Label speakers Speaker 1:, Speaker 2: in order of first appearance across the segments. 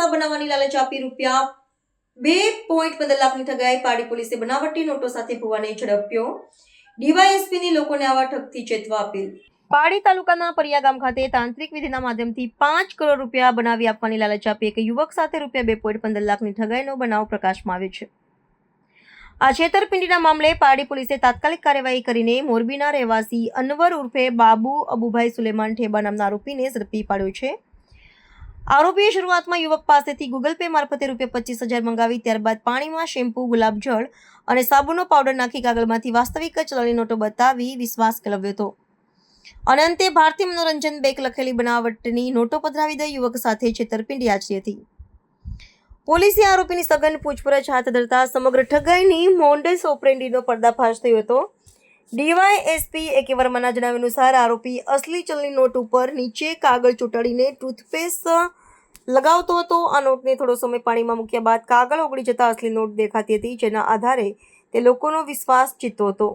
Speaker 1: પૈસા બનાવવાની લાલચ આપી રૂપિયા બે પોઈન્ટ પંદર લાખની ઠગાઈ પાડી પોલીસે બનાવટી નોટો સાથે ભુવાને ઝડપ્યો. ડીવાયએસપીની લોકોને આવા ઠગથી ચેતવા અપીલ. પાડી તાલુકાના પરિયા ગામ ખાતે તાંત્રિક વિધિના માધ્યમથી પાંચ કરોડ રૂપિયા બનાવી આપવાની લાલચ આપી એક યુવક સાથે રૂપિયા બે પોઈન્ટ પંદર લાખની ઠગાઈનો બનાવ પ્રકાશમાં આવ્યો છે. આ છેતરપિંડીના મામલે પાડી પોલીસે તાત્કાલિક કાર્યવાહી કરીને મોરબીના રહેવાસી અનવર ઉર્ફે બાબુ અબુભાઈ સુલેમાન ઠેબા નામના આરોપીને ઝડપી પાડ્યો છે. આરોપીએ શરૂઆતમાં યુવક પાસેથી ગૂગલ પે મારફતે રૂપિયા પચીસ હજાર મંગાવી, ત્યારબાદ પાણીમાં શેમ્પૂ ગુલાબજળ અને સાબુનો પાવડર નાખી કાગળમાંથી વાસ્તવિક ચલણી નોટો બતાવી વિશ્વાસ કેળવ્યો હતો. અને અંતે ભારતીય મનોરંજન બેંક લખેલી બનાવટની નોટો પધરાવી દઈ યુવક સાથે છેતરપિંડી આચરી હતી. પોલીસે આરોપીની સઘન પૂછપરછ હાથ ધરતા સમગ્ર ઠગાઈની મોન્ડેસ ઓપરેન્ડીનો પર્દાફાશ થયો હતો. ડીવાયએસપી એ કે વર્માના જણાવ્યા અનુસાર આરોપી અસલી ચલણી નોટ ઉપર નીચે કાગળ ચોંટાડીને ટૂથપેસ્ટ લગાવતો હતો. આ નોટને થોડો સમય પાણીમાં મૂક્યા બાદ કાગળ ઓગળી જતા અસલી નોટ દેખાતી હતી, જેના આધારે તે લોકોનો વિશ્વાસ જીતતો હતો.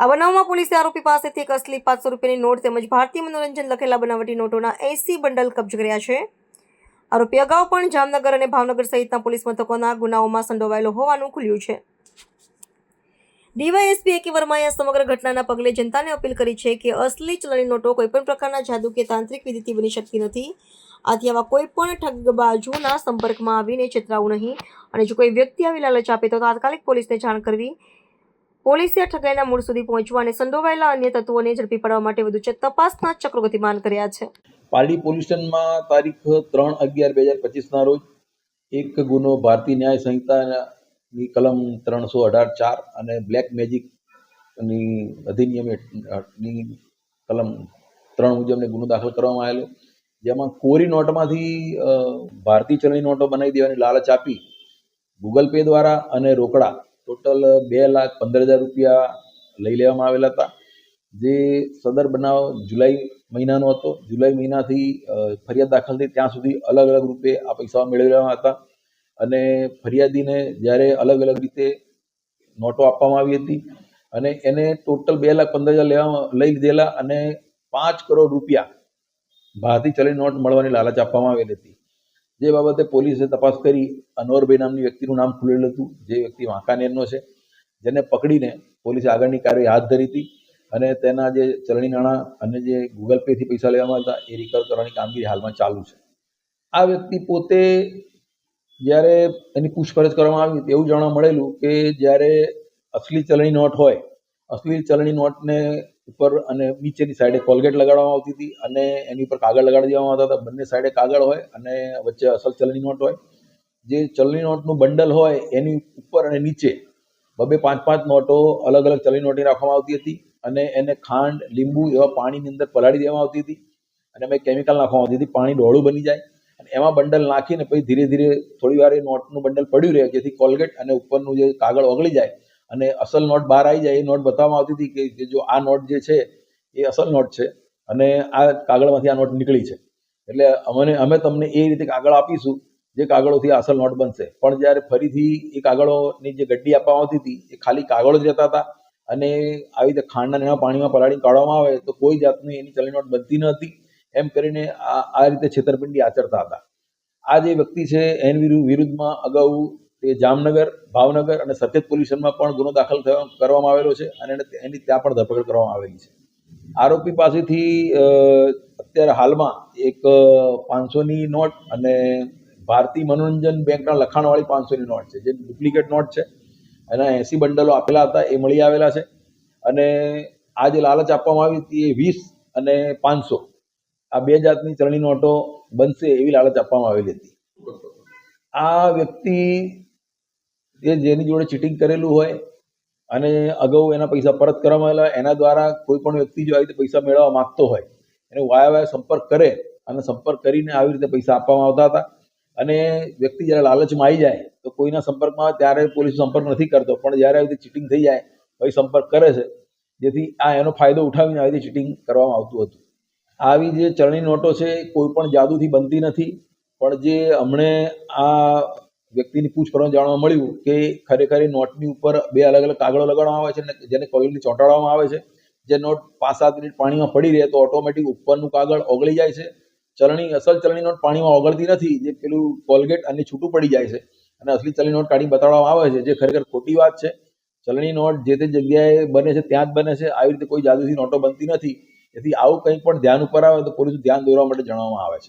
Speaker 1: આ બનાવમાં પોલીસે આરોપી પાસેથી એક અસલી પાંચસો રૂપિયાની નોટ તેમજ ભારતીય મનોરંજન લખેલા બનાવટી નોટોના એસી બંડલ કબજે કર્યા છે. આરોપી અગાઉ પણ જામનગર અને ભાવનગર સહિતના પોલીસ મથકોના ગુનાઓમાં સંડોવાયેલો હોવાનું ખુલ્યું છે. ડીવાયએસપી એ કે વર્માએ આ સમગ્ર ઘટનાના પગલે જનતાને અપીલ કરી છે કે અસલી ચલણી નોટો કોઈપણ પ્રકારના જાદુ કે તાંત્રિક વિધિથી બની શકતી નથી. આથી આવા કોઈપણ ઠગબાજુના સંપર્કમાં આવીને છેતરાવું નહીં. અને જો કોઈ વ્યક્તિ આવી લાલચ આપે તો તાત્કાલિક પોલીસને જાણ કરવી. પોલીસે ઠગાઈના મૂળ સુધી પહોંચવા અને સંડોવાયેલા અન્ય તત્વોને ઝડપી પાડવા માટે વધુ છે તપાસના ચક્રો ગતિમાન કર્યા છે.
Speaker 2: પાલી પોલીસ સ્ટેશનમાં તારીખ ત્રણ અગિયાર બે હજાર પચીસના રોજ એક ગુનો ભારતીય ન્યાય સંહિતાની કલમ ત્રણસો અઢાર ચાર અને બ્લેક મેજિકની અધિનિયમ હેઠળની કલમ ત્રણ મુજબને ગુનો દાખલ કરવામાં આવેલો. જેમાં કોરી નોટમાંથી ભારતીય ચલણી નોટો બનાવી દેવાની લાલચ આપી ગૂગલ પે દ્વારા અને રોકડા ટોટલ બે લાખ પંદર હજાર રૂપિયા લઈ લેવામાં આવેલા હતા. જે સદર બનાવ જુલાઈ મહિનાનો હતો. જુલાઈ મહિનાથી ફરિયાદ દાખલ થઈ ત્યાં સુધી અલગ અલગ રૂપે આ પૈસા મેળવ્યા હતા. અને ફરિયાદીને જ્યારે અલગ અલગ રીતે નોટો આપવામાં આવી હતી અને એને ટોટલ બે લાખ પંદર હજાર લેવા, લઈ લીધેલા અને પાંચ કરોડ રૂપિયા ભારતીય ચલણી નોટ મળવાની લાલચ આપવામાં આવેલી હતી. જે બાબતે પોલીસે તપાસ કરી અનવરભાઈ નામની વ્યક્તિનું નામ ખુલેલું હતું. જે વ્યક્તિ વાંકાનેરનો છે. જેને પકડીને પોલીસે આગળની કાર્યવાહી હાથ ધરી હતી અને તેના જે ચલણી નાણાં અને જે ગૂગલ પેથી પૈસા લેવામાં હતા એ રિકવર કરવાની કામગીરી હાલમાં ચાલુ છે. આ વ્યક્તિ પોતે જ્યારે એની પૂછપરછ કરવામાં આવી એવું જાણવા મળેલું કે જ્યારે અસલી ચલણી નોટ હોય અસલી ચલણી નોટને ઉપર અને નીચેની સાઈડે કોલગેટ લગાડવામાં આવતી હતી અને એની ઉપર કાગળ લગાડી દેવામાં આવતા હતા. બંને સાઈડે કાગળ હોય અને વચ્ચે અસલ ચલણી નોટ હોય. જે ચલણી નોટનું બંડલ હોય એની ઉપર અને નીચે બબે પાંચ પાંચ નોટો અલગ અલગ ચલણી નોટની રાખવામાં આવતી હતી અને એને ખાંડ, લીંબુ એવા પાણીની અંદર પલાળી દેવામાં આવતી હતી અને અમે કેમિકલ નાખવામાં આવતી હતી. પાણી ડોળું બની જાય અને એમાં બંડલ નાખીને પછી ધીરે ધીરે થોડી વાર એ નોટનું બંડલ પડ્યું રહે જેથી કોલગેટ અને ઉપરનું જે કાગળ ઓગળી જાય અને અસલ નોટ બહાર આવી જાય, એ નોટ બતાવવામાં આવતી હતી કે જે આ નોટ જે છે, એ અસલ નોટ છે અને આ કાગળમાંથી આ નોટ નીકળી છે. એટલે અમને અમે તમને એ રીતે કાગળ આપીશું, જે કાગળોથી અસલ નોટ બનશે. પણ જ્યારે ફરીથી એ કાગળોની જે ગડ્ડી આપવામાં આવતી હતી, એ ખાલી કાગળો જ રહેતા હતા અને આવી રીતે ખાંડના એના પાણીમાં પલાળી કાઢવામાં આવે તો કોઈ જાતની એની ચલણી નોટ બનતી ન હતી. એમ કરીને આ આ રીતે છેતરપિંડી આચરતા હતા. આ જે વ્યક્તિ છે, એની વિરુ- વિરુદ્ધમાં અગાઉ તે જામનગર, ભાવનગર અને સચેત પોલીસ સ્ટેશનમાં પણ ગુનો દાખલ કરવામાં આવેલો છે અને એની ત્યાં પણ ધરપકડ કરવામાં આવેલી છે. આરોપી પાસેથી અત્યારે હાલમાં એક પાંચસોની નોટ અને ભારતીય મનોરંજન બેંકના લખાણવાળી પાંચસોની નોટ છે, જે ડુપ્લિકેટ નોટ છે. એના એસી બંડલો આપેલા હતા, એ મળી આવેલા છે. અને આ જે લાલચ આપવામાં આવી હતી, એ વીસ અને પાંચસો. આ બે જાતની ચલણી નોટો બનશે એવી લાલચ આપવામાં આવેલી હતી. આ વ્યક્તિ જે જેની જોડે ચીટિંગ કરેલું હોય અને અગાઉ એના પૈસા પરત કરવામાં આવેલા એના દ્વારા કોઈ પણ વ્યક્તિ જો આવી રીતે પૈસા મેળવવા માંગતો હોય, એને વાયા વાયા સંપર્ક કરે અને સંપર્ક કરીને આવી રીતે પૈસા આપવામાં આવતા હતા. અને વ્યક્તિ જ્યારે લાલચમાં આવી જાય, તો કોઈના સંપર્કમાં આવે ત્યારે પોલીસ સંપર્ક નથી કરતો. પણ જ્યારે આવી રીતે ચીટિંગ થઈ જાય પછી સંપર્ક કરે છે. જેથી આ એનો ફાયદો ઉઠાવીને આવી રીતે ચીટિંગ કરવામાં આવતું હતું. આવી જે ચલણી નોટો છે, કોઈ પણ જાદુથી બનતી નથી. પણ જે હમણે આ વ્યક્તિની પૂછપરછ જાણવા મળ્યું કે ખરેખર એ નોટની ઉપર બે અલગ અલગ કાગળો લગાડવામાં આવે છે અને જેને કોલગેટથી ચોંટાડવામાં આવે છે. જે નોટ પાંચ સાત મિનિટ પાણીમાં પડી રહે તો ઓટોમેટિક ઉપરનું કાગળ ઓગળી જાય છે. ચલણી અસલ ચલણી નોટ પાણીમાં ઓગળતી નથી. જે પેલું કોલગેટ અને છૂટું પડી જાય છે. અને અસલી ચલણી નોટ કાઢી બતાવવામાં આવે છે. જે ખરેખર ખોટી વાત છે. ચલણી નોટ જે તે જગ્યાએ બને છે ત્યાં જ બને છે. આવી રીતે કોઈ જાદુથી નોટો બનતી નથી. તેથી આવું કંઈ પણ ધ્યાન ઉપર આવે તો પોલીસ ધ્યાન દોરવા માટે જણાવવામાં આવે છે.